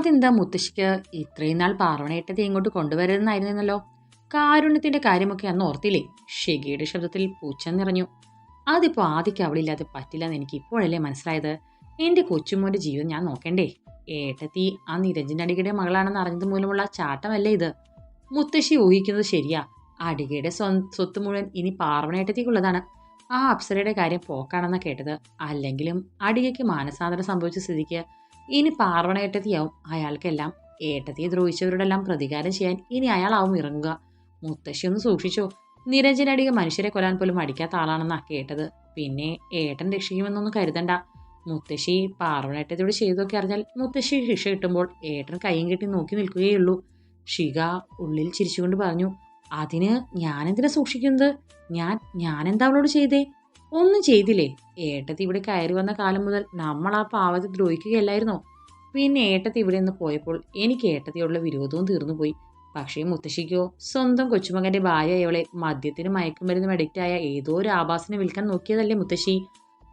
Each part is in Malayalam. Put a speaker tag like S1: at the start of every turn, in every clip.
S1: അതെന്താ മുത്തശ്ശിക്ക് ഇത്രയും നാൾ പാർവണേട്ടത്തെ ഇങ്ങോട്ട് കൊണ്ടുവരുന്നതായിരുന്നല്ലോ കാരുണ്യത്തിന്റെ കാര്യമൊക്കെ അന്ന് ഓർത്തില്ലേ? ഷെഗിയുടെ ശബ്ദത്തിൽ പൂച്ച നിറഞ്ഞു. അതിപ്പോൾ ഇല്ലാതെ അവളില്ലാതെ പറ്റില്ലെന്ന് എനിക്ക് ഇപ്പോഴല്ലേ മനസ്സിലായത്? എന്റെ കൊച്ചുമോന്റെ ജീവിതം ഞാൻ നോക്കണ്ടേ? ഏട്ടത്തി ആ നിരഞ്ജൻ അടികയുടെ മകളാണെന്ന് അറിഞ്ഞത് മൂലമുള്ള ചാട്ടമല്ലേ ഇത്? മുത്തശ്ശി ഊഹിക്കുന്നത് ശരിയാ. അടികയുടെ സ്വ സ്വത്ത് മുഴുവൻ ഇനി പാർവണേട്ടത്തേക്കുള്ളതാണ് ആ അപ്സരയുടെ കാര്യം പോക്കാണെന്നാണ് കേട്ടത്. അല്ലെങ്കിലും അടികയ്ക്ക് മാനസാന്തരം സംഭവിച്ച സ്ഥിതിക്ക് ഇനി പാർവണേട്ടത്തിയാവും അയാൾക്കെല്ലാം ഏട്ടത്തിയെ ദ്രോഹിച്ചവരോടെല്ലാം പ്രതികാരം ചെയ്യാൻ ഇനി അയാളാവും ഇറങ്ങുക. മുത്തശ്ശി ഒന്ന് സൂക്ഷിച്ചോ. നിരഞ്ജനടിക മനുഷ്യരെ കൊല്ലാൻ പോലും അടിക്കാത്ത ആളാണെന്നാ കേട്ടത്. പിന്നെ ഏട്ടൻ രക്ഷിക്കുമെന്നൊന്നും കരുതണ്ട. മുത്തശ്ശി പാർവണേട്ടത്തോട് ചെയ്തൊക്കെ അറിഞ്ഞാൽ മുത്തശ്ശി ശിക്ഷ കിട്ടുമ്പോൾ ഏട്ടൻ കൈയും കെട്ടി നോക്കി നിൽക്കുകയുള്ളൂ ഷിക ഉള്ളിൽ ചിരിച്ചുകൊണ്ട് പറഞ്ഞു അതിന് ഞാനെന്തിനാ സൂക്ഷിക്കുന്നത്? ഞാൻ ഞാനെന്താ അവളോട് ചെയ്തേ? ഒന്നും ചെയ്തില്ലേ? ഏട്ടത്തി ഇവിടെ കയറി വന്ന കാലം മുതൽ നമ്മൾ ആ പാവത്തെ ദ്രോഹിക്കുകയല്ലായിരുന്നോ? പിന്നെ ഏട്ടത്തി ഇവിടെ നിന്ന് പോയപ്പോൾ എനിക്ക് ഏട്ടത്തിയോടുള്ള വിരോധവും തീർന്നുപോയി. പക്ഷേ മുത്തശ്ശിക്കോ സ്വന്തം കൊച്ചുമകന്റെ ഭാര്യ അയാളെ മദ്യത്തിന് മയക്കുമരുന്നും അഡിക്റ്റായ ഏതോ ഒരു ആഭാസിനെ വിൽക്കാൻ നോക്കിയതല്ലേ മുത്തശ്ശി?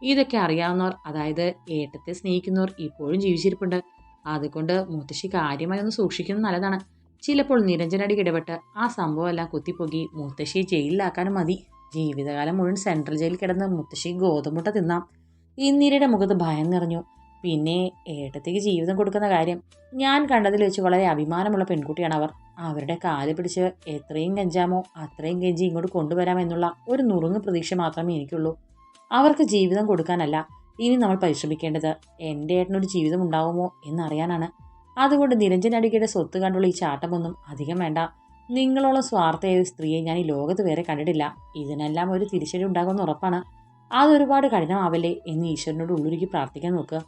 S1: ഇതൊക്കെ അറിയാവുന്നവർ അതായത് ഏട്ടത്തെ സ്നേഹിക്കുന്നവർ ഇപ്പോഴും ജീവിച്ചിരിപ്പുണ്ട്. അതുകൊണ്ട് മുത്തശ്ശി കാര്യമായി ഒന്ന് സൂക്ഷിക്കുന്നത് നല്ലതാണ്. ചിലപ്പോൾ നിരഞ്ജനടി ഇടപെട്ട് ആ സംഭവമെല്ലാം കുത്തിപ്പൊക്കി മുത്തശ്ശിയെ ജയിലിലാക്കാനും മതി. ജീവിതകാലം മുഴുവൻ സെൻട്രൽ ജയിലിൽ കിടന്ന് മുത്തശ്ശി ഗോതമുട്ട തിന്നാം. ഇന്ദിരയുടെ മുഖത്ത് ഭയം നിറഞ്ഞു. പിന്നെ ഏട്ടത്തേക്ക് ജീവിതം കൊടുക്കുന്ന കാര്യം. ഞാൻ കണ്ടതിൽ വെച്ച് വളരെ അഭിമാനമുള്ള പെൺകുട്ടിയാണ് അവർ. അവരുടെ കാൽ പിടിച്ച് എത്രയും കഞ്ചാമോ അത്രയും കെഞ്ചി ഇങ്ങോട്ട് കൊണ്ടുവരാമെന്നുള്ള ഒരു നുറുങ്ങ് പ്രതീക്ഷ മാത്രമേ എനിക്കുള്ളൂ. അവർക്ക് ജീവിതം കൊടുക്കാനല്ല ഇനി നമ്മൾ പരിശ്രമിക്കേണ്ടത്. എന്റെ ഏട്ടനൊരു ജീവിതം ഉണ്ടാവുമോ എന്നറിയാനാണ്. അതുകൊണ്ട് നിരഞ്ജൻ അടികയുടെ സ്വത്ത് കണ്ടുള്ള ഈ ചാട്ടമൊന്നും അധികം വേണ്ട. നിങ്ങളോളം സ്വാർത്ഥയായ ഒരു സ്ത്രീയെ ഞാൻ ഈ ലോകത്ത് വേറെ കണ്ടിട്ടില്ല. ഇതിനെല്ലാം ഒരു തിരിച്ചടി ഉണ്ടാകുമെന്ന് ഉറപ്പാണ്. അതൊരുപാട് കഠിനമാവല്ലേ എന്ന് ഈശ്വരനോട് ഉള്ളുരുക്കി പ്രാർത്ഥിക്കാൻ നോക്കുക.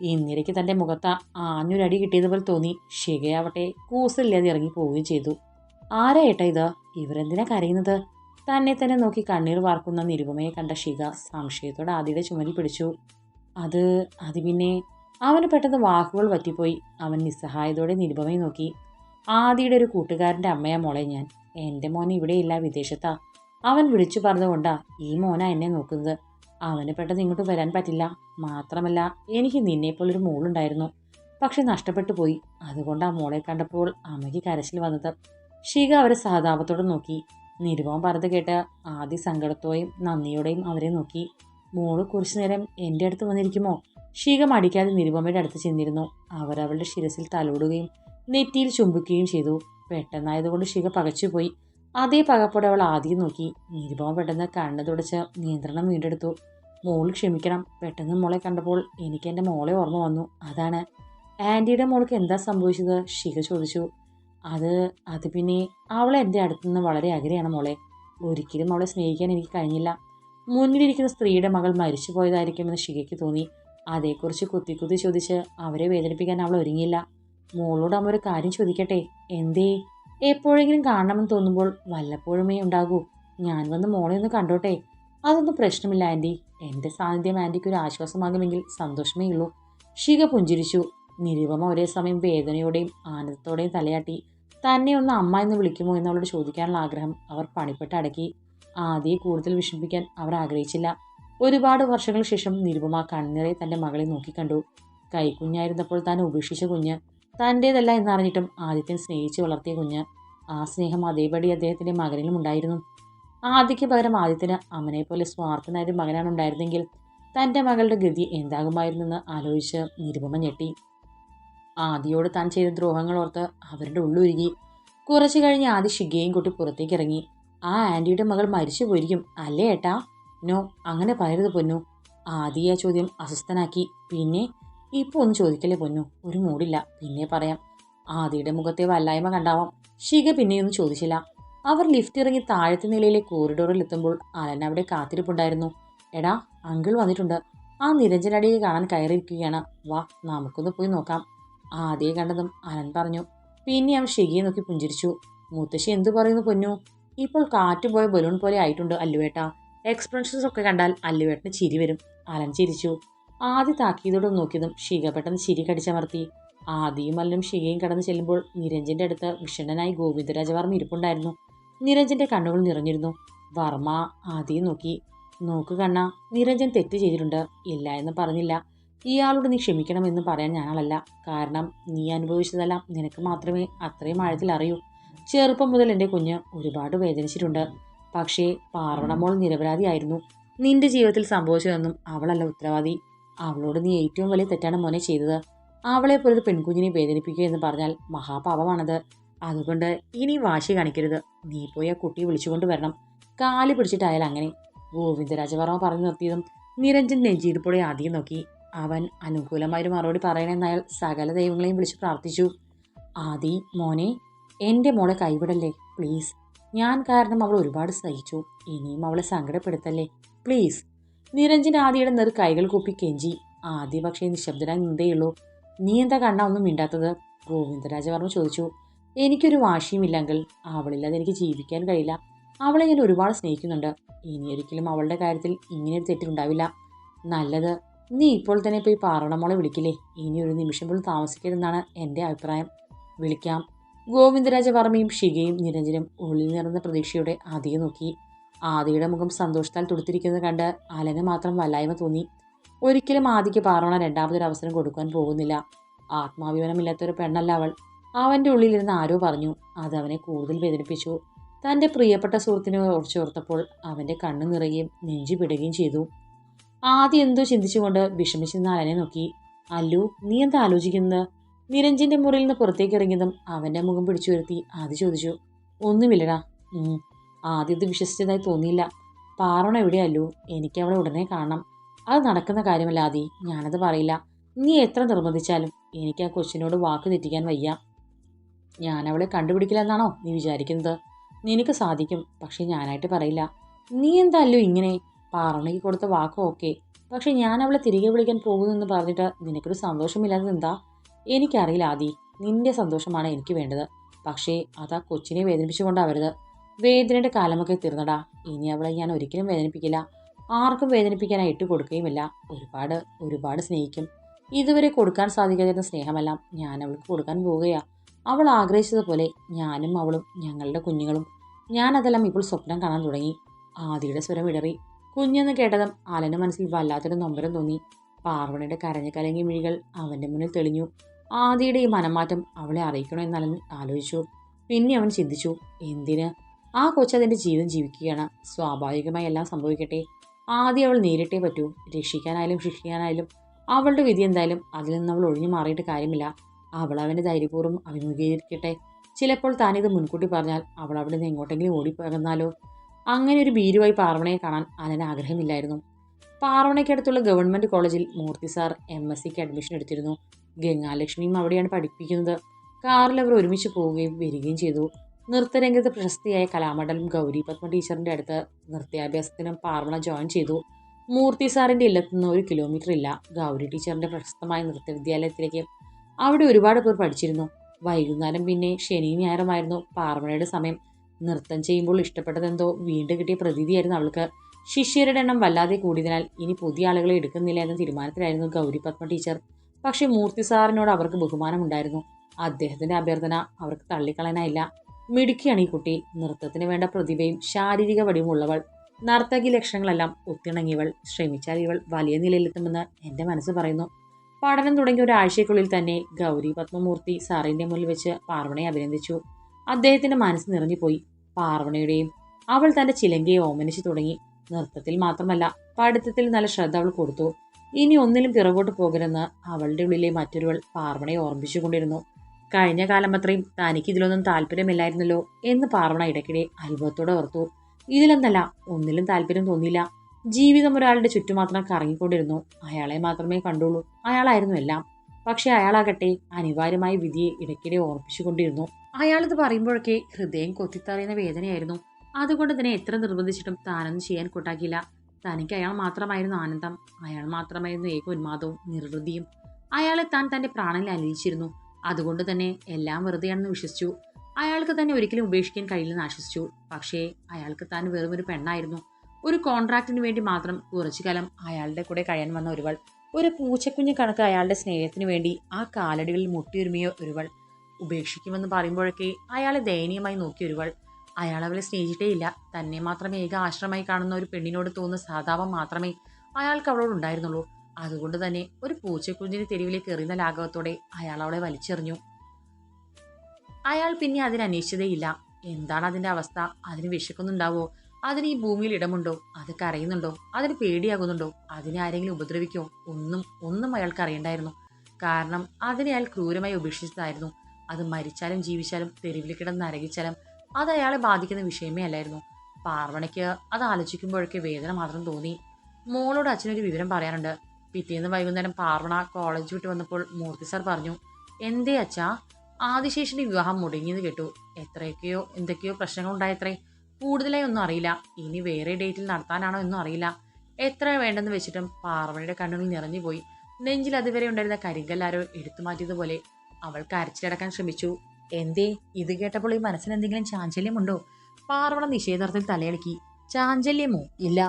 S1: ഇന്ദിരയ്ക്ക് തന്റെ മുഖത്ത് ആഞ്ഞൊരടി കിട്ടിയതുപോലെ തോന്നി. ഷികയാവട്ടെ കൂസലില്ലാതെ ഇറങ്ങി പോവുകയും ചെയ്തു. ആരാ ഇത്? ഇവരെന്തിനാ കരയുന്നത്? തന്നെ തന്നെ നോക്കി കണ്ണീർ വാർക്കുന്ന നിരുപമയെ കണ്ട ഷിക സംശയത്തോടെ ആദിയുടെ ചുമലിൽ പിടിച്ചു. അത് അത് പിന്നെ? അവന് പെട്ടെന്ന് വാക്കുകൾ പറ്റിപ്പോയി അവൻ നിസ്സഹായതോടെ നിരുപമയെ നോക്കി. ആദിയുടെ ഒരു കൂട്ടുകാരന്റെ അമ്മയാ മോളെ ഞാൻ. എന്റെ മോൻ ഇവിടെയില്ല വിദേശത്താ. അവൻ വിളിച്ചു പറഞ്ഞുകൊണ്ടാ ഈ മോനാ എന്നെ നോക്കുന്നത്. അവന് പെട്ടെന്ന് ഇങ്ങോട്ട് വരാൻ പറ്റില്ല. മാത്രമല്ല എനിക്ക് നിന്നെപ്പോലൊരു മോളുണ്ടായിരുന്നു. പക്ഷെ നഷ്ടപ്പെട്ടു പോയി. അതുകൊണ്ട് ആ മോളെ കണ്ടപ്പോൾ അമ്മയ്ക്ക് കരച്ചിൽ വന്നത്. ഷിക അവരെ സഹതാപത്തോടെ നോക്കി. നിരുപം പറഞ്ഞു കേട്ട് ആദ്യ സങ്കടത്തോടെയും നന്ദിയോടെയും അവരെ നോക്കി. മോൾ കുറച്ചു നേരം എന്റെ അടുത്ത് വന്നിരിക്കുമോ? ഷീക മടിക്കാതെ നിരുപമയുടെ അടുത്ത് ചെന്നിരുന്നു. അവരവളുടെ ശിരസിൽ തലോടുകയും നെറ്റിയിൽ ചുംബിക്കുകയും ചെയ്തു. പെട്ടെന്നായതുകൊണ്ട് ശിഖ പകച്ചുപോയി. അതേ പകപ്പോടെ അവൾ ആദ്യം നോക്കി. നിരുപമ പെട്ടെന്ന് കണ്ണു തുടച്ച് നിയന്ത്രണം വീണ്ടെടുത്തു. മോൾ ക്ഷമിക്കണം. പെട്ടെന്ന് മോളെ കണ്ടപ്പോൾ എനിക്ക് എന്റെ മോളെ ഓർമ്മ വന്നു. അതാണ്. ആന്റിയുടെ മോൾക്ക് എന്താ സംഭവിച്ചത്? ശിഖ ചോദിച്ചു. അത് അത് പിന്നെ അവൾ എന്റെ അടുത്തു നിന്ന് വളരെ അകലെയാണ് മോളെ. ഒരിക്കലും അവളെ സ്നേഹിക്കാൻ എനിക്ക് കഴിഞ്ഞില്ല. മുന്നിലിരിക്കുന്ന സ്ത്രീയുടെ മകൾ മരിച്ചു പോയതായിരിക്കുമെന്ന് ശിഖയ്ക്ക് തോന്നി. അതേക്കുറിച്ച് കുത്തി കുത്തി ചോദിച്ച് അവരെ വേദനിപ്പിക്കാൻ അവൾ ഒരുങ്ങിയില്ല. മോളോട് അമ്മ ഒരു കാര്യം ചോദിക്കട്ടെ? എന്തേ? എപ്പോഴെങ്കിലും കാണണമെന്ന് തോന്നുമ്പോൾ വല്ലപ്പോഴുമേ ഉണ്ടാകൂ. ഞാൻ വന്ന് മോളെ ഒന്ന് കണ്ടോട്ടെ? അതൊന്നും പ്രശ്നമില്ല ആന്റി എന്റെ സാന്നിധ്യം ആന്റിക്ക് ഒരു ആശ്വാസമാകുമെങ്കിൽ സന്തോഷമേ ഉള്ളൂ. ഷിക പുഞ്ചിരിച്ചു. നിരുപമ ഒരേ സമയം വേദനയോടെയും ആനന്ദത്തോടെയും തലയാട്ടി. തന്നെ ഒന്ന് അമ്മ എന്ന് വിളിക്കുമോ? എന്നവളോട് ചോദിക്കാനുള്ള ആഗ്രഹം അവർ പണിപ്പെട്ട് അടക്കി. ആദ്യം കൂടുതൽ വിഷമിപ്പിക്കാൻ അവർ ആഗ്രഹിച്ചില്ല. ഒരുപാട് വർഷങ്ങൾക്ക് ശേഷം നിരുപമ കണ്ണിറെ തന്റെ മകളെ നോക്കിക്കണ്ടു. കൈക്കുഞ്ഞായിരുന്നപ്പോൾ താൻ ഉപേക്ഷിച്ച കുഞ്ഞ് തന്റേതല്ല എന്നറിഞ്ഞിട്ടും ആദിത്യൻ സ്നേഹിച്ച് വളർത്തിയ കുഞ്ഞ് ആ സ്നേഹം അതേപടി അദ്ദേഹത്തിന്റെ മകനിലും ഉണ്ടായിരുന്നു. ആദിക്ക് പകരം ആദിത്യന് അമ്മനെപ്പോലെ സ്വാർത്ഥനായൊരു മകനാണ് ഉണ്ടായിരുന്നെങ്കിൽ തന്റെ മകളുടെ ഗതി എന്താകുമായിരുന്നെന്ന് ആലോചിച്ച് നിരുപമ ഞെട്ടി. ആദിയോട് താൻ ചെയ്ത ദ്രോഹങ്ങൾ ഓർത്ത് അവരുടെ ഉള്ളുരുകി. കുറച്ചു കഴിഞ്ഞ് ആദി ഷിഗയും കൂട്ടി പുറത്തേക്ക് ഇറങ്ങി. ആ ആന്റിയുടെ മകൾ മരിച്ചു പോയിരിക്കും അല്ലേ ഏട്ടാ? നോ അങ്ങനെ പറയരുത് പൊന്നു. ആദി ആ ചോദ്യം അസ്വസ്ഥനാക്കി. പിന്നെ ഇപ്പോൾ ഒന്ന് ചോദിക്കല്ലേ പൊന്നു? ഒരു മൂടില്ല. പിന്നെ പറയാം. ആദിയുടെ മുഖത്തെ വല്ലായ്മ കണ്ടാവാം. ഷിക പിന്നെയൊന്നും ചോദിച്ചില്ല. അവർ ലിഫ്റ്റ് ഇറങ്ങി താഴത്തെ നിലയിലെ കോറിഡോറിൽ എത്തുമ്പോൾ അലൻ അവിടെ കാത്തിരിപ്പുണ്ടായിരുന്നു. എടാ അങ്കിൾ വന്നിട്ടുണ്ട്. ആ നിരഞ്ജനടിയെ കാണാൻ കയറിയിരിക്കുകയാണ്. വാ നമുക്കൊന്ന് പോയി നോക്കാം. ആദ്യം കണ്ടതും അലൻ പറഞ്ഞു. പിന്നെ അവൻ ഷികയെ നോക്കി പുഞ്ചിരിച്ചു. മുത്തശ്ശി എന്തു പറയുന്നു പൊന്നു? ഇപ്പോൾ കാറ്റ് പോയ ബലൂൺ പോലെ ആയിട്ടുണ്ട് അല്ലുവേട്ട. എക്സ്പ്രഷൻസ് ഒക്കെ കണ്ടാൽ അല്ലുവേട്ടന് ചിരി വരും. അലൻ ചിരിച്ചു. ആദ്യ താക്കീതോടെ നോക്കിയതും ഷീക പെട്ടെന്ന് ചിരി കടിച്ചമർത്തി. ആദിയും അല്ലും ഷികയും കടന്നു ചെല്ലുമ്പോൾ നിരഞ്ജന്റെ അടുത്ത് വിഷണ്ണനായി ഗോവിന്ദരാജവർമ്മ ഇരിപ്പുണ്ടായിരുന്നു. നിരഞ്ജന്റെ കണ്ണുകൾ നിറഞ്ഞിരുന്നു. വർമ്മ ആദിയെ നോക്കി. നോക്ക് കണ്ണ നിരഞ്ജൻ തെറ്റ് ചെയ്തിട്ടുണ്ട്. ഇല്ല എന്ന് പറഞ്ഞില്ല. ഇയാളോട് നീ ക്ഷമിക്കണമെന്ന് പറയാൻ ഞാനല്ല കാരണം നീ അനുഭവിച്ചതെല്ലാം നിനക്ക് മാത്രമേ അത്രയും ആഴത്തിൽ അറിയൂ. ചെറുപ്പം മുതൽ എന്റെ കുഞ്ഞ് ഒരുപാട് വേദനിച്ചിട്ടുണ്ട്. പക്ഷേ പാർവണമോൾ നിരപരാധിയായിരുന്നു. നിന്റെ ജീവിതത്തിൽ സംഭവിച്ചതെന്നും അവളല്ല ഉത്തരവാദി. അവളോട് നീ ഏറ്റവും വലിയ തെറ്റാണ് മോനെ ചെയ്തത്. അവളെ പോലൊരു പെൺകുഞ്ഞിനെ വേദനിപ്പിക്കുക എന്ന് പറഞ്ഞാൽ മഹാപാപമാണത്. അതുകൊണ്ട് ഇനി വാശി കാണിക്കരുത്. നീ പോയി ആ കുട്ടിയെ വിളിച്ചുകൊണ്ട് വരണം. കാൽ പിടിച്ചിട്ടായാൽ അങ്ങനെ ഗോവിന്ദരാജവർമ്മ പറഞ്ഞു നിർത്തിയതും നിരഞ്ജൻ നെഞ്ചീരിപ്പോടെ ആദ്യം നോക്കി. അവൻ അനുകൂലമായൊരു മറുപടി പറയണമെന്ന് അയാൾ സകല ദൈവങ്ങളെയും വിളിച്ച് പ്രാർത്ഥിച്ചു. ആദി മോനെ എന്റെ മോളെ കൈവിടല്ലേ? പ്ലീസ്. ഞാൻ കാരണം അവൾ ഒരുപാട് സഹിച്ചു. ഇനിയും അവളെ സങ്കടപ്പെടുത്തല്ലേ? പ്ലീസ്. നിരഞ്ജൻ ആദിയുടെ നേർ കൈകൾ കൂപ്പി കെഞ്ചി. ആദ്യ പക്ഷേ നിശബ്ദനായി നിന്നേയുള്ളൂ നീ എന്താ കണ്ണ ഒന്നും മിണ്ടാത്തത്? ഗോവിന്ദരാജവർമ്മ ചോദിച്ചു. എനിക്കൊരു വാശിയുമില്ലെങ്കിൽ അവളില്ലാതെ എനിക്ക് ജീവിക്കാൻ കഴിയില്ല. അവളെ ഞാൻ ഒരുപാട് സ്നേഹിക്കുന്നുണ്ട്. ഇനിയൊരിക്കലും അവളുടെ കാര്യത്തിൽ ഇങ്ങനെ ഒരു തെറ്റുണ്ടാവില്ല നല്ലത് നീ ഇപ്പോൾ തന്നെ പോയി പാറണമോളെ വിളിക്കില്ലേ? ഇനി ഒരു നിമിഷം പോലും താമസിക്കരുതെന്നാണ് എന്റെ അഭിപ്രായം. വിളിക്കാം. ഗോവിന്ദരാജവർമ്മയും ഷികയും നിരഞ്ജനും ഉള്ളിൽ നിറഞ്ഞ പ്രതീക്ഷയോടെ ആദിയെ നോക്കി. ആദിയുടെ മുഖം സന്തോഷത്താൽ തുടുത്തിരിക്കുന്നത് കണ്ട് അലന് മാത്രം വല്ലായ്മ തോന്നി. ഒരിക്കലും ആദിക്ക് പാറോണ രണ്ടാമതൊരു അവസരം കൊടുക്കാൻ പോകുന്നില്ല. ആത്മാഭിമാനമില്ലാത്തൊരു പെണ്ണല്ല അവൾ. അവന്റെ ഉള്ളിലിരുന്ന് ആരോ പറഞ്ഞു. അത് അവനെ കൂടുതൽ വേദനിപ്പിച്ചു. തന്റെ പ്രിയപ്പെട്ട സുഹൃത്തിനെ ഓർച്ചോർത്തപ്പോൾ അവന്റെ കണ്ണു നിറയുകയും നെഞ്ചു പിടുകയും ചെയ്തു. ആദ്യം എന്തോ ചിന്തിച്ചുകൊണ്ട് വിഷമിച്ചിരുന്ന അലനെ നോക്കി. അല്ലു നീ എന്താ ആലോചിക്കുന്നത്? നിരഞ്ജന്റെ മുറിയിൽ നിന്ന് പുറത്തേക്ക് ഇറങ്ങിയതും അവന്റെ മുഖം പിടിച്ചു വരുത്തി ആദ്യ ചോദിച്ചു. ഒന്നുമില്ലടാ. ആദ്യം ഇത് വിശ്വസിച്ചതായി തോന്നിയില്ല. പാറണ എവിടെയല്ലോ എനിക്ക് അവളെ ഉടനെ കാണണം. അത് നടക്കുന്ന കാര്യമല്ല ഞാനത് പറയില്ല. നീ എത്ര നിർബന്ധിച്ചാലും എനിക്ക് ആ കൊച്ചിനോട് വാക്ക് തെറ്റിക്കാൻ വയ്യ. ഞാൻ അവളെ കണ്ടുപിടിക്കില്ലെന്നാണോ നീ വിചാരിക്കുന്നത്? നിനക്ക് സാധിക്കും പക്ഷേ ഞാനായിട്ട് പറയില്ല. നീ എന്താല്ലോ ഇങ്ങനെ? പാറണയ്ക്ക് കൊടുത്ത വാക്ക് ഓക്കെ. പക്ഷേ ഞാൻ അവളെ തിരികെ വിളിക്കാൻ പോകുന്നെന്ന് പറഞ്ഞിട്ട് നിനക്കൊരു സന്തോഷമില്ലാത്തത് എന്താ? എനിക്കറിയില്ല ആദി. നിന്റെ സന്തോഷമാണ് എനിക്ക് വേണ്ടത്. പക്ഷേ അത് ആ കൊച്ചിനെ വേദനിപ്പിച്ചുകൊണ്ടാവരുത്. വേദനയുടെ കാലമൊക്കെ തീർന്നടാ. ഇനി അവളെ ഞാൻ ഒരിക്കലും വേദനിപ്പിക്കില്ല. ആർക്കും വേദനിപ്പിക്കാനായി ഇട്ട് കൊടുക്കുകയുമില്ല. ഒരുപാട് ഒരുപാട് സ്നേഹിക്കും. ഇതുവരെ കൊടുക്കാൻ സാധിക്കാതിരുന്ന സ്നേഹമെല്ലാം ഞാൻ അവൾക്ക് കൊടുക്കാൻ പോവുകയാ. അവൾ ആഗ്രഹിച്ചതുപോലെ ഞാനും അവളും ഞങ്ങളുടെ കുഞ്ഞുങ്ങളും. ഞാനതെല്ലാം ഇപ്പോൾ സ്വപ്നം കാണാൻ തുടങ്ങി. ആദിയുടെ സ്വരം ഇടറി കുഞ്ഞെന്ന് കേട്ടതും ആലന്റെ മനസ്സിൽ വല്ലാത്തൊരു നൊമ്പരം തോന്നി. പാർവണിയുടെ കരഞ്ഞ കലങ്ങിയ മിഴികൾ അവന്റെ മുന്നിൽ തെളിഞ്ഞു. ആദിയുടെ ഈ മനമാറ്റം അവളെ അറിയിക്കണോ എന്നലൻ ആലോചിച്ചു. പിന്നെ അവൻ ചിന്തിച്ചു. എന്തിന്? ആ കൊച്ചതിന്റെ ജീവിതം ജീവിക്കുകയാണ്. സ്വാഭാവികമായി എല്ലാം സംഭവിക്കട്ടെ. ആദ്യം അവൾ നേരിട്ടേ പറ്റൂ. രക്ഷിക്കാനായാലും ശിക്ഷിക്കാനായാലും അവളുടെ വിധി എന്തായാലും അതിൽ നിന്ന് അവൾ ഒഴിഞ്ഞു മാറിയിട്ട് കാര്യമില്ല. അവൾ അവനെ ധൈര്യപൂർവം അഭിമുഖീകരിക്കട്ടെ. ചിലപ്പോൾ താനിത് മുൻകൂട്ടി പറഞ്ഞാൽ അവൾ അവിടെ നിന്ന് എങ്ങോട്ടെങ്കിലും ഓടിപ്പോകുന്നാലോ? അങ്ങനെ ഒരു ഭീരുവായി പാർവണയെ കാണാൻ അലന് ആഗ്രഹമില്ലായിരുന്നു. പാർവണയ്ക്കടുത്തുള്ള ഗവൺമെന്റ് കോളേജിൽ മൂർത്തി സാർ എം എസ് സിക്ക് അഡ്മിഷൻ എടുത്തിരുന്നു. ഗംഗാലക്ഷ്മിയും അവിടെയാണ് പഠിപ്പിക്കുന്നത്. കാറിൽ അവർ ഒരുമിച്ച് പോവുകയും വരികയും ചെയ്തു. നൃത്തരംഗത്ത് പ്രശസ്തിയായ കലാമണ്ഡലം ഗൗരി പത്മ ടീച്ചറിന്റെ അടുത്ത് നൃത്യാഭ്യാസത്തിനും പാർവണ ജോയിൻ ചെയ്തു. മൂർത്തി സാറിന്റെ ഇല്ലത്തു നിന്ന് ഒരു കിലോമീറ്റർ ഇല്ല. ഗൗരി ടീച്ചറിന്റെ പ്രശസ്തമായ നൃത്തവിദ്യാലയത്തിലേക്ക് അവിടെ ഒരുപാട് പേർ പഠിച്ചിരുന്നു. വൈകുന്നേരം പിന്നെ ശനിയും ഞായറുമായിരുന്നു പാർവണയുടെ സമയം. നൃത്തം ചെയ്യുമ്പോൾ ഇഷ്ടപ്പെട്ടതെന്തോ വീണ്ടും കിട്ടിയ പ്രതീതിയായിരുന്നു അവൾക്ക്. ശിഷ്യരുടെ എണ്ണം വല്ലാതെ കൂടിയതിനാൽ ഇനി പുതിയ ആളുകളെ എടുക്കുന്നില്ല എന്ന തീരുമാനത്തിലായിരുന്നു ഗൗരി പത്മ ടീച്ചർ. പക്ഷേ മൂർത്തി സാറിനോട് അവർക്ക് ബഹുമാനമുണ്ടായിരുന്നു. അദ്ദേഹത്തിന്റെ അഭ്യർത്ഥന അവർക്ക് തള്ളിക്കളയാനായില്ല. മിടുക്കിയാണ് ഈ കുട്ടി. നൃത്തത്തിന് വേണ്ട പ്രതിഭയും ശാരീരിക വടിവുമുള്ളവൾ നർത്തകി ലക്ഷണങ്ങളെല്ലാം ഒത്തിണങ്ങിയവൾ. ശ്രമിച്ചാൽ ഇവൾ വലിയ നിലയിലെത്തുമെന്ന് എന്റെ മനസ്സ് പറയുന്നു. പഠനം തുടങ്ങിയ ഒരാഴ്ചയ്ക്കുള്ളിൽ തന്നെ ഗൗരി പത്മമൂർത്തി സാറിന്റെ മുന്നിൽ വെച്ച് പാർവണയെ അഭിനന്ദിച്ചു. അദ്ദേഹത്തിന്റെ മനസ്സ് നിറഞ്ഞുപോയി. പാർവണയുടെയും അവൾ തന്റെ ചിലങ്കയെ ഓമനിച്ചു തുടങ്ങി. നൃത്തത്തിൽ മാത്രമല്ല പഠിത്തത്തിൽ നല്ല ശ്രദ്ധ അവൾ കൊടുത്തു. ഇനി ഒന്നിലും പിറകോട്ട് പോകരുതെന്ന് അവളുടെ ഉള്ളിലെ മറ്റൊരുവൾ പാർവണയെ ഓർമ്മിച്ചുകൊണ്ടിരുന്നു കഴിഞ്ഞ കാലം അത്രയും തനിക്ക് ഇതിലൊന്നും താല്പര്യമില്ലായിരുന്നല്ലോ എന്ന് പാർവണ ഇടയ്ക്കിടെ അത്ഭുതത്തോടെ ഓർത്തു. ഇതിലെന്നല്ല ഒന്നിലും താല്പര്യം തോന്നിയില്ല. ജീവിതം ഒരാളുടെ ചുറ്റും മാത്രം കറങ്ങിക്കൊണ്ടിരുന്നു. അയാളെ മാത്രമേ കണ്ടുള്ളൂ. അയാളായിരുന്നു എല്ലാം. പക്ഷെ അയാളാകട്ടെ അനിവാര്യമായ വിധിയെ ഇടയ്ക്കിടെ ഓർപ്പിച്ചുകൊണ്ടിരുന്നു. അയാളിത് പറയുമ്പോഴൊക്കെ ഹൃദയം കൊത്തിത്തറിയുന്ന വേദനയായിരുന്നു. അതുകൊണ്ട് തന്നെ എത്ര നിർബന്ധിച്ചിട്ടും താനൊന്നും ചെയ്യാൻ കൂട്ടാക്കിയില്ല. തനിക്ക് അയാൾ മാത്രമായിരുന്നു ആനന്ദം. അയാൾ മാത്രമായിരുന്നു ഏക ഉന്മാദവും നിർവൃതിയും. അയാളെ താൻ തന്റെ പ്രാണനിൽ അലിയിച്ചിരുന്നു. അതുകൊണ്ട് തന്നെ എല്ലാം വെറുതെയാണെന്ന് വിശ്വസിച്ചു. അയാൾക്ക് തന്നെ ഒരിക്കലും ഉപേക്ഷിക്കാൻ കഴിയില്ലെന്ന് ആശ്വസിച്ചു. പക്ഷേ അയാൾക്ക് താൻ വെറും ഒരു പെണ്ണായിരുന്നു. ഒരു കോൺട്രാക്റ്റിന് വേണ്ടി മാത്രം കുറച്ചു കാലം അയാളുടെ കൂടെ കഴിയാൻ വന്ന ഒരുവൾ ഒരു പൂച്ചക്കുഞ്ഞു കണക്ക് അയാളുടെ സ്നേഹത്തിന് വേണ്ടി ആ കാലടികളിൽ മുട്ടിയൊരുമിയ ഒരുവൾ ഉപേക്ഷിക്കുമെന്ന് പറയുമ്പോഴൊക്കെ അയാളെ ദയനീയമായി നോക്കിയ ഒരുവൾ. അയാൾ അവളെ സ്നേഹിച്ചിട്ടേയില്ല. തന്നെ മാത്രമേ ഏക ആശ്രമമായി കാണുന്ന ഒരു പെണ്ണിനോട് തോന്നുന്ന സഹതാപം മാത്രമേ അയാൾക്ക് അവളോട് ഉണ്ടായിരുന്നുള്ളൂ. അതുകൊണ്ട് തന്നെ ഒരു പൂച്ചക്കുഞ്ഞിന് തെരുവിലേക്ക് എറിയുന്ന ലാഘവത്തോടെ അയാൾ അവളെ വലിച്ചെറിഞ്ഞു. അയാൾ പിന്നെ അതിനന്വേഷിച്ചതേയില്ല എന്താണ് അതിന്റെ അവസ്ഥ? അതിന് വിശക്കുന്നുണ്ടാവോ? അതിന് ഈ ഭൂമിയിൽ ഇടമുണ്ടോ? അത് കരയുന്നുണ്ടോ? അതിന് പേടിയാകുന്നുണ്ടോ? അതിനെ ആരെങ്കിലും ഉപദ്രവിക്കോ? ഒന്നും ഒന്നും അയാൾക്ക് അറിയണ്ടായിരുന്നു. കാരണം അതിനെ അയാൾ ക്രൂരമായി ഉപേക്ഷിച്ചതായിരുന്നു. അത് മരിച്ചാലും ജീവിച്ചാലും തെരുവിൽ കിടന്ന് അരകിച്ചാലും അത് അയാളെ ബാധിക്കുന്ന വിഷയമേ അല്ലായിരുന്നു. പാർവണയ്ക്ക് അത് ആലോചിക്കുമ്പോഴൊക്കെ വേദന മാത്രം തോന്നി. മോളോട് അച്ഛനൊരു വിവരം പറയാനുണ്ട്. പിറ്റേന്ന് വൈകുന്നേരം പാർവണ കോളേജ് വിട്ട് വന്നപ്പോൾ മൂർത്തി സാർ പറഞ്ഞു എന്തേ അച്ഛാ? ആദിശേഷിന്റെ വിവാഹം മുടങ്ങിയെന്ന് കേട്ടു. എത്രയൊക്കെയോ എന്തൊക്കെയോ പ്രശ്നങ്ങൾ ഉണ്ടായത്രേ കൂടുതലായി ഒന്നും അറിയില്ല. ഇനി വേറെ ഡേറ്റിൽ നടത്താനാണോ എന്നും അറിയില്ല. എത്ര വേണ്ടെന്ന് വെച്ചിട്ടും പാർവണയുടെ കണ്ണുകൾ നിറഞ്ഞുപോയി നെഞ്ചിൽ അതുവരെ ഉണ്ടായിരുന്ന കരിങ്കല്ലാരോ എടുത്തു മാറ്റിയതുപോലെ അവൾ കരച്ചിലടക്കാൻ ശ്രമിച്ചു. എന്തേ? ഇത് കേട്ടപ്പോൾ ഈ മനസ്സിന് എന്തെങ്കിലും ചാഞ്ചല്യമുണ്ടോ? പാർവണ നിഷേധാർത്ഥത്തിൽ തലയിളക്കി ചാഞ്ചല്യമോ? ഇല്ല.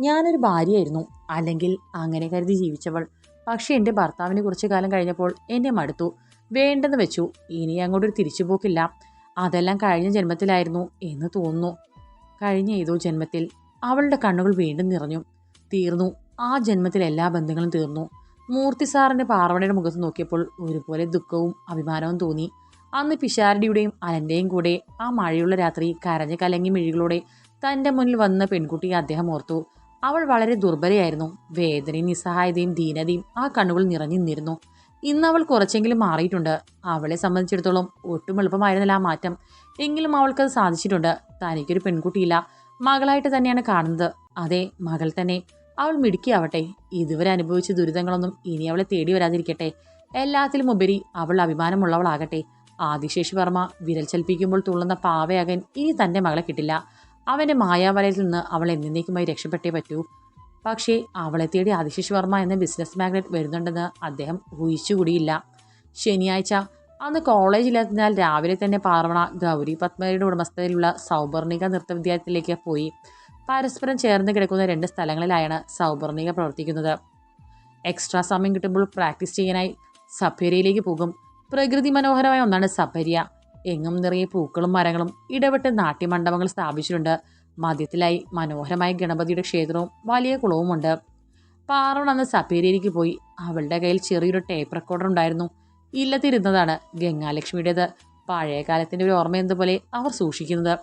S1: ഞാനൊരു ഭാര്യയായിരുന്നു. അല്ലെങ്കിൽ അങ്ങനെ കരുതി ജീവിച്ചവൾ. പക്ഷേ എന്റെ ഭർത്താവിന് കുറച്ച് കാലം കഴിഞ്ഞപ്പോൾ എന്നെ മടുത്തു. വേണ്ടെന്ന് വെച്ചു. ഇനി അങ്ങോട്ടൊരു തിരിച്ചുപോക്കില്ല. അതെല്ലാം കഴിഞ്ഞ ജന്മത്തിലായിരുന്നു എന്ന് തോന്നുന്നു. കഴിഞ്ഞ ഏതോ ജന്മത്തിൽ അവളുടെ കണ്ണുകൾ വീണ്ടും നിറഞ്ഞു. തീർന്നു. ആ ജന്മത്തിൽ എല്ലാ ബന്ധങ്ങളും തീർന്നു. മൂർത്തി സാറിന്റെ പാർവണയുടെ മുഖത്ത് നോക്കിയപ്പോൾ ഒരുപോലെ ദുഃഖവും അഭിമാനവും തോന്നി. അന്ന് പിഷാരടിയുടെയും അലന്റെയും കൂടെ ആ മഴയുള്ള രാത്രി കരഞ്ഞ കലങ്ങി മിഴികളോടെ തന്റെ മുന്നിൽ വന്ന പെൺകുട്ടിയെ അദ്ദേഹം ഓർത്തു. അവൾ വളരെ ദുർബലയായിരുന്നു. വേദനയും നിസ്സഹായതയും ദീനതയും ആ കണ്ണുകൾ നിറഞ്ഞു നിന്നിരുന്നു. ഇന്ന് അവൾ കുറച്ചെങ്കിലും മാറിയിട്ടുണ്ട്. അവളെ സംബന്ധിച്ചിടത്തോളം ഒട്ടും എളുപ്പമായിരുന്നില്ല ആ മാറ്റം. എങ്കിലും അവൾക്കത് സാധിച്ചിട്ടുണ്ട്. തനിക്കൊരു പെൺകുട്ടിയില്ല. മകളായിട്ട് തന്നെയാണ് കാണുന്നത്. അതെ മകൾ തന്നെ. അവൾ മിടുക്കിയാവട്ടെ. ഇതുവരെ അനുഭവിച്ച ദുരിതങ്ങളൊന്നും ഇനി അവളെ തേടി വരാതിരിക്കട്ടെ. എല്ലാത്തിലും ഉപരി അവൾ അഭിമാനമുള്ളവളാകട്ടെ. ആദിശേഷി വർമ്മ വിരൽ ചലിപ്പിക്കുമ്പോൾ തുള്ളുന്ന പാവയാകാൻ ഇനി തന്റെ മകളെ കിട്ടില്ല. അവന്റെ മായാവലയിൽ നിന്ന് അവൾ എന്നേക്കുമായി രക്ഷപ്പെട്ടേ പറ്റൂ. പക്ഷേ അവളെ തേടി ആദിശേഷി വർമ്മ എന്ന ബിസിനസ് മാഗ്നറ്റ് വരുന്നുണ്ടെന്ന് അദ്ദേഹം ഊഹിച്ചുകൂടിയില്ല. ശനിയാഴ്ച അന്ന് കോളേജിലെത്തിനാൽ രാവിലെ തന്നെ പാർവണ ഗൗരി പത്മയുടെ ഉടമസ്ഥതയിലുള്ള സൗപർണിക നൃത്തവിദ്യാലയത്തിലേക്ക് പോയി. പരസ്പരം ചേർന്ന് കിടക്കുന്ന രണ്ട് സ്ഥലങ്ങളിലായാണ് സൗപർണിക പ്രവർത്തിക്കുന്നത്. എക്സ്ട്രാ സമയം കിട്ടുമ്പോൾ പ്രാക്ടീസ് ചെയ്യാനായി സഭ്യരയിലേക്ക് പോകും. പ്രകൃതി മനോഹരമായ ഒന്നാണ് സഭര്യ. എങ്ങും നിറയെ പൂക്കളും മരങ്ങളും ഇടവിട്ട് നാട്യമണ്ഡപങ്ങൾ സ്ഥാപിച്ചിട്ടുണ്ട്. മധ്യത്തിലായി മനോഹരമായ ഗണപതിയുടെ ക്ഷേത്രവും വലിയ കുളവുമുണ്ട്. പാറോൺ അന്ന് സപ്പേരിയിലേക്ക് പോയി. അവളുടെ കയ്യിൽ ചെറിയൊരു ടേപ്പ് റെക്കോർഡർ ഉണ്ടായിരുന്നു. ഇല്ലത്തിരുന്നതാണ് ഗംഗാലക്ഷ്മിയുടേത്. പഴയ കാലത്തിന്റെ ഒരു ഓർമ്മ എന്നതുപോലെ അവർ സൂക്ഷിക്കുന്നത്.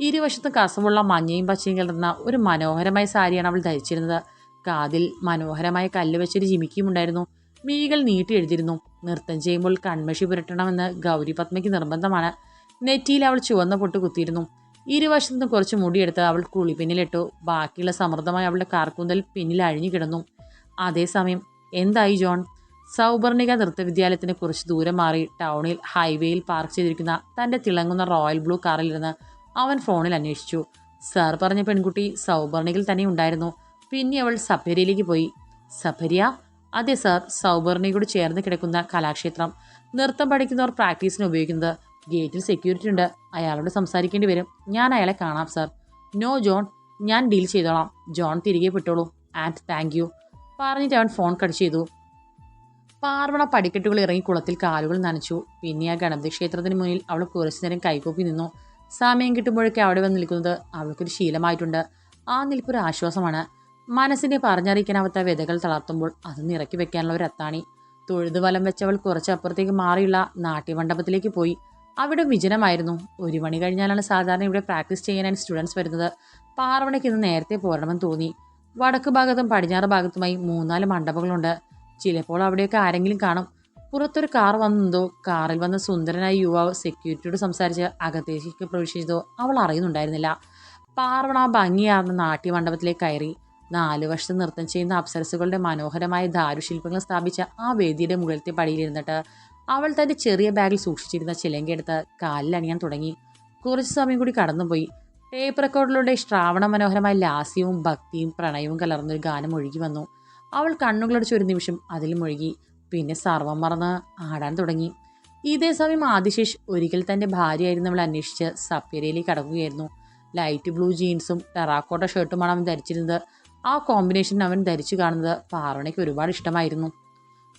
S1: ഇരുവശത്തും കസവുള്ള മഞ്ഞയും പച്ചയും കലർന്ന ഒരു മനോഹരമായ സാരിയാണ് അവൾ ധരിച്ചിരുന്നത്. കാതിൽ മനോഹരമായ കല്ല് വെച്ചൊരു ജിമിക്കിയും ഉണ്ടായിരുന്നു. മീകൾ നീട്ടി എഴുതിയിരുന്നു. നൃത്തം ചെയ്യുമ്പോൾ കൺമഷി പുരട്ടണമെന്ന് ഗൗരി പത്മയ്ക്ക് നിർബന്ധമാണ്. നെറ്റിയിൽ അവൾ ചുവന്ന പൊട്ട് കുത്തിയിരുന്നു. ഇരുവശത്തും കുറച്ച് മുടിയെടുത്ത് അവൾ കുളി പിന്നിലിട്ടു ബാക്കിയുള്ള സമൃദ്ധമായി അവളുടെ കാർക്കൂന്തൽ പിന്നിൽ അഴിഞ്ഞു കിടന്നു. അതേസമയം എന്തായി ജോൺ? സൗപർണിക നൃത്തവിദ്യാലയത്തിന് കുറച്ച് ദൂരം മാറി ടൗണിൽ ഹൈവേയിൽ പാർക്ക് ചെയ്തിരിക്കുന്ന തന്റെ തിളങ്ങുന്ന റോയൽ ബ്ലൂ കാറിലിരുന്ന് അവൻ ഫോണിൽ അന്വേഷിച്ചു. സാർ പറഞ്ഞ പെൺകുട്ടി സൗപർണികയിൽ തന്നെ ഉണ്ടായിരുന്നു. പിന്നെ അവൾ സഫരിയിലേക്ക് പോയി. സഫരിയ അതെ സാർ സൗപർണികയോട് ചേർന്ന് കിടക്കുന്ന കലാക്ഷേത്രം. നൃത്തം പഠിക്കുന്നവർ പ്രാക്ടീസിന് ഉപയോഗിക്കുന്നത് ഗേറ്റിൽ സെക്യൂരിറ്റി ഉണ്ട്. അയാളോട് സംസാരിക്കേണ്ടി വരും. ഞാൻ അയാളെ കാണാം സർ. No John. ഞാൻ ഡീൽ ചെയ്തോളാം. ജോൺ തിരികെ വിട്ടോളൂ. And thank you. പറഞ്ഞിട്ട് അവൻ ഫോൺ കട്ട് ചെയ്തു. പാർവണ പടിക്കെട്ടുകൾ ഇറങ്ങി കുളത്തിൽ കാലുകൾ നനച്ചു. പിന്നെ ആ ഗണപതി ക്ഷേത്രത്തിന് മുന്നിൽ അവൾ കുറച്ചു നേരം കൈകൂപ്പി നിന്നു. സമയം കിട്ടുമ്പോഴൊക്കെ അവിടെ വന്ന് നിൽക്കുന്നത് അവൾക്കൊരു ശീലമായിട്ടുണ്ട്. ആ നിൽപ്പൊരു ആശ്വാസമാണ്. മനസ്സിനെ പറഞ്ഞറിയിക്കാനാവാത്ത വിതകൾ തളർത്തുമ്പോൾ അത് നിറക്കി വെക്കാനുള്ള ഒരു അത്താണി. തൊഴുതു വലം വെച്ചവൾ കുറച്ചപ്പുറത്തേക്ക് മാറിയുള്ള നാട്യമണ്ഡപത്തിലേക്ക് പോയി. അവിടെ വിജനമായിരുന്നു. ഒരു മണി കഴിഞ്ഞാലാണ് സാധാരണ ഇവിടെ പ്രാക്ടീസ് ചെയ്യാനായി സ്റ്റുഡൻസ് വരുന്നത്. പാറവണയ്ക്ക് ഇന്ന് നേരത്തെ പോരണമെന്ന് തോന്നി. വടക്ക് ഭാഗത്തും പടിഞ്ഞാറ് ഭാഗത്തുമായി മൂന്നാൽ മണ്ഡപങ്ങളുണ്ട്. ചിലപ്പോൾ അവിടെയൊക്കെ ആരെങ്കിലും കാണും. പുറത്തൊരു കാർ വന്നതോ കാറിൽ വന്ന സുന്ദരനായ യുവാവ് സെക്യൂരിറ്റിയോട് സംസാരിച്ച് അകത്തേക്ക് പ്രവേശിച്ചതോ അവൾ അറിയുന്നുണ്ടായിരുന്നില്ല. പാർവണ ഭംഗിയാർന്ന നാട്യമണ്ഡപത്തിലേക്ക് കയറി. നാലു വർഷം നൃത്തം ചെയ്യുന്ന അപ്സരസുകളുടെ മനോഹരമായ ദാരുശില്പങ്ങൾ സ്ഥാപിച്ച ആ വേദിയുടെ മുകളിലത്തെ പടിയിലിരുന്നിട്ട് അവൾ തന്റെ ചെറിയ ബാഗിൽ സൂക്ഷിച്ചിരുന്ന ചിലങ്കയെടുത്ത് കാലിലണിയാൻ തുടങ്ങി. കുറച്ച് സമയം കൂടി കടന്നുപോയി. ടേപ്പ് റെക്കോർഡിലൂടെ ശ്രാവണ മനോഹരമായ ലാസ്യവും ഭക്തിയും പ്രണയവും കലർന്നൊരു ഗാനം ഒഴുകി വന്നു. അവൾ കണ്ണുകളടിച്ച് ഒരു നിമിഷം അതിൽ മുഴുകി പിന്നെ സർവം മറന്ന് ആടാൻ തുടങ്ങി. ഇതേ സമയം ആദിശേഷ് ഒരിക്കൽ തന്റെ ഭാര്യയായിരുന്നവൾ അന്വേഷിച്ച് സപ്യരയിലേക്ക് കടക്കുകയായിരുന്നു. ലൈറ്റ് ബ്ലൂ ജീൻസും ടെറാക്കോട്ട ഷർട്ടുമാണ് അവൻ ധരിച്ചിരുന്നത്. ആ കോമ്പിനേഷൻ അവൻ ധരിച്ചു കാണുന്നത് പാറോണയ്ക്ക് ഒരുപാട് ഇഷ്ടമായിരുന്നു.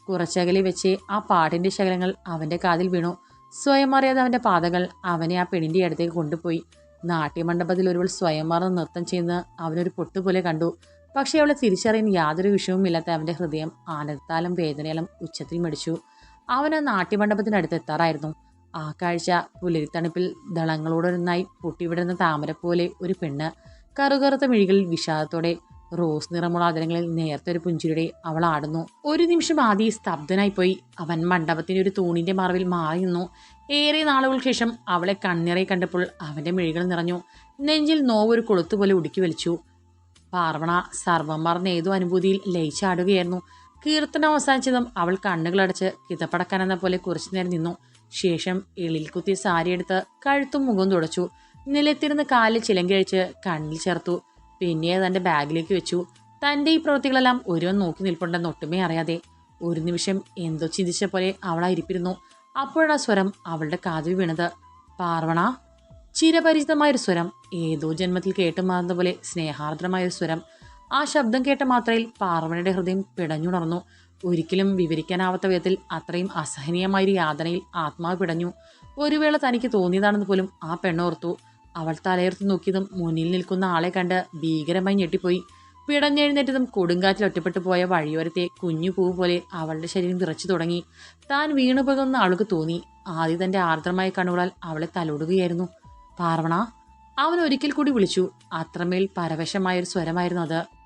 S1: കുറച്ചകലെ വെച്ച് ആ പാട്ടിന്റെ ശകലങ്ങൾ അവന്റെ കാതിൽ വീണു. സ്വയം അറിയാതെ അവന്റെ പാതകൾ അവനെ ആ പെണ്ണിന്റെ അടുത്തേക്ക് കൊണ്ടുപോയി. നാട്യമണ്ഡപത്തിൽ ഒരുവൾ സ്വയം മറന്ന് നൃത്തം ചെയ്യുന്ന അവനൊരു പൊട്ടുപോലെ കണ്ടു. പക്ഷേ അവളെ തിരിച്ചറിയാൻ യാതൊരു വിഷയവുമില്ലാത്ത അവന്റെ ഹൃദയം ആനന്ദത്താലും വേദനയാലും ഉച്ചത്തിൽ മടിച്ചു. അവൻ ആ നാട്യമണ്ഡപത്തിനടുത്ത് എത്താറായിരുന്നു. ആ കാഴ്ച പുലരിത്തണുപ്പിൽ ദളങ്ങളോടൊന്നായി പൊട്ടിവിടുന്ന താമര പോലെ ഒരു പെണ്ണ് കറുകറുത്ത മിഴികളിൽ വിഷാദത്തോടെ റോസ് നിറമുള്ള അതിരങ്ങളിൽ നേരത്തെ ഒരു പുഞ്ചിരിയുടെ അവൾ ആടുന്നു. ഒരു നിമിഷം ആദ്യ സ്തബ്ധനായിപ്പോയി. അവൻ മണ്ഡപത്തിന്റെ ഒരു തൂണിന്റെ മറവിൽ മാറി നിന്നു. ഏറെ നാളുകൾക്ക് ശേഷം അവളെ കണ്ണിറയി കണ്ടപ്പോൾ അവന്റെ മിഴികൾ നിറഞ്ഞു. നെഞ്ചിൽ നോവൊരു കൊളുത്തുപോലെ ഉടുക്കി വലിച്ചു. പാർവണ സർവം മറന്ന ഏതോ അനുഭൂതിയിൽ ലയിച്ചാടുകയായിരുന്നു. കീർത്തനം അവസാനിച്ചതും അവൾ കണ്ണുകളടച്ച് കിതപ്പടക്കാനെന്ന പോലെ കുറച്ചു നേരം നിന്നു. ശേഷം എളിൽ കുത്തി സാരിയെടുത്ത് കഴുത്തും മുഖവും തുടച്ചു. നിലത്തിരുന്ന് കാലിൽ ചിലങ്കഴിച്ച് കണ്ണിൽ ചേർത്തു. പിന്നെ തന്റെ ബാഗിലേക്ക് വെച്ചു. തന്റെ ഈ പ്രവൃത്തികളെല്ലാം ഒരുവൻ നോക്കി നിൽപ്പുണ്ടെന്ന് ഒട്ടുമേ അറിയാതെ. ഒരു നിമിഷം എന്തോ ചിന്തിച്ച പോലെ അവൾ ഇരിപ്പിരുന്നു അപ്പോഴാ സ്വരം അവളുടെ കാതിൽ വീണത്. പാർവണ ചിരപരിചിതമായൊരു സ്വരം. ഏതോ ജന്മത്തിൽ കേട്ടുമാറുന്ന പോലെ സ്നേഹാർദ്രമായൊരു സ്വരം. ആ ശബ്ദം കേട്ട മാത്രയിൽ പാർവണയുടെ ഹൃദയം പിടഞ്ഞുണർന്നു. ഒരിക്കലും വിവരിക്കാനാവാത്ത വിധത്തിൽ അത്രയും അസഹനീയമായൊരു യാതനയിൽ ആത്മാവ് പിടഞ്ഞു. ഒരു വേള തനിക്ക് തോന്നിയതാണെന്ന് പോലും ആ പെണ്ണോർത്തു അവൾ തലയുർത്ത് നോക്കിയതും മുന്നിൽ നിൽക്കുന്ന ആളെ കണ്ട് ഭീകരമായി ഞെട്ടിപ്പോയി. പിടഞ്ഞെഴുന്നേറ്റതും കൊടുങ്കാറ്റിൽ ഒറ്റപ്പെട്ടു പോയ വഴിയോരത്തെ കുഞ്ഞു പൂവ് പോലെ അവളുടെ ശരീരം വിറച്ചു തുടങ്ങി. താൻ വീണുപോകുന്ന ആൾക്ക് തോന്നി. ആദ്യം തന്റെ ആർദ്രമായ കണ്ണുകളാൽ അവളെ തലോടുകയായിരുന്നു. പാർവണ അവൻ ഒരിക്കൽ കൂടി വിളിച്ചു. അത്രമേൽ പരവശമായൊരു സ്വരമായിരുന്നു അത്.